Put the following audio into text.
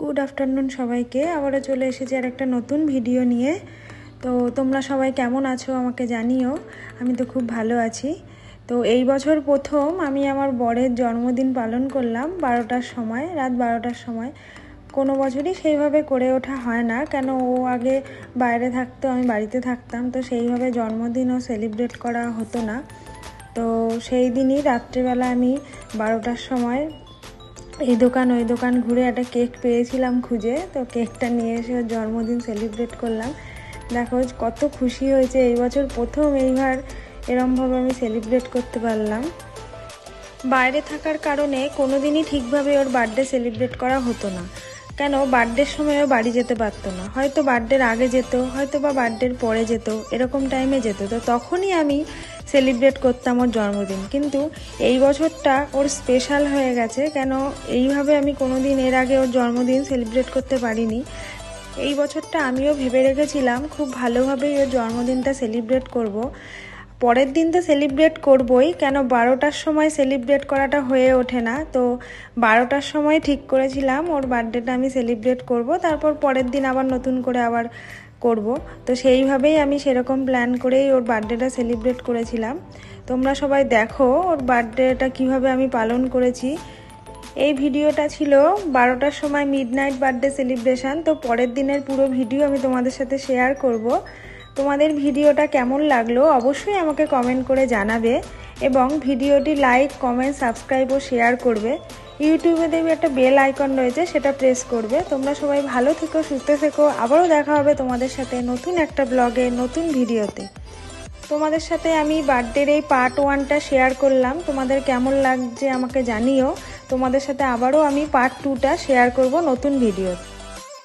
Good afternoon সবাইকে। আবারও চলে এসেছি আর একটা নতুন ভিডিও নিয়ে। তো তোমরা সবাই কেমন আছো আমাকে জানিও। আমি তো খুব ভালো আছি। তো এই বছর প্রথম আমি আমার বরের জন্মদিন পালন করলাম বারোটার সময়, রাত বারোটার সময়। কোনো বছরই সেইভাবে করে ওঠা হয় না। কেন ও আগে বাইরে থাকতো, আমি বাড়িতে থাকতাম, তো সেইভাবে জন্মদিনও সেলিব্রেট করা হতো না। তো সেই দিনই রাত্রেবেলা আমি বারোটার সময় এই দোকান, ওই দোকান ঘুরে একটা কেক পেয়েছিলাম খুঁজে। তো কেকটা নিয়ে এসে জন্মদিন সেলিব্রেট করলাম। দেখো কত খুশি হয়েছে। এই বছর প্রথম এইবার এরমভাবে আমি সেলিব্রেট করতে পারলাম। বাইরে থাকার কারণে কোনো দিনই ঠিকভাবে ওর বার্থডে সেলিব্রেট করা হতো না। কেন? বার্থডের সময়ও বাড়ি যেতে পারতো না। হয়তো বার্থডের আগে যেত হয়তো বা বার্থডের পরে যেত, এরকম টাইমে যেত। তো তখনই আমি সেলিব্রেট করতাম ওর জন্মদিন। কিন্তু এই বছরটা ওর স্পেশাল হয়ে গেছে কেন এইভাবে আমি কোনো দিন এর আগে ওর জন্মদিন সেলিব্রেট করতে পারিনি। এই বছরটা আমিও ভেবে রেখেছিলাম খুব ভালোভাবেই ওর জন্মদিনটা সেলিব্রেট করব। পরের দিন তো সেলিব্রেট করবই, কেন বারোটার সময় সেলিব্রেট করাটা হয়ে ওঠে না। তো বারোটার সময় ঠিক করেছিলাম, ওর বার্থডেটা আমি সেলিব্রেট করব, তারপর পরের দিন আবার নতুন করে আবার করব। তো সেইভাবেই আমি সেরকম প্ল্যান করেই ওর বার্থডেটা সেলিব্রেট করেছিলাম। তোমরা সবাই দেখো ওর বার্থডেটা কীভাবে আমি পালন করেছি। এই ভিডিওটা ছিল বারোটার সময় মিড নাইট বার্থডে সেলিব্রেশান তো পরের দিনের পুরো ভিডিও আমি তোমাদের সাথে শেয়ার করব। তোমাদের ভিডিওটা কেমন লাগল অবশ্যই আমাকে কমেন্ট করে জানাবে। এবং ভিডিওটি লাইক কমেন্ট সাবস্ক্রাইব ও শেয়ার করবে। ইউটিউবে দেখবে একটা বেল আইকন রয়েছে, সেটা প্রেস করবে। তোমরা সবাই ভালো থেকো, সুস্থ থেকো। আবারও দেখা হবে তোমাদের সাথে নতুন একটা ব্লগে নতুন ভিডিওতে তোমাদের সাথে আমি বার্থডের এই পার্ট ওয়ানটা শেয়ার করলাম। তোমাদের কেমন লাগছে আমাকে জানিও। তোমাদের সাথে আবারও আমি পার্ট টুটা শেয়ার করব নতুন ভিডিওতে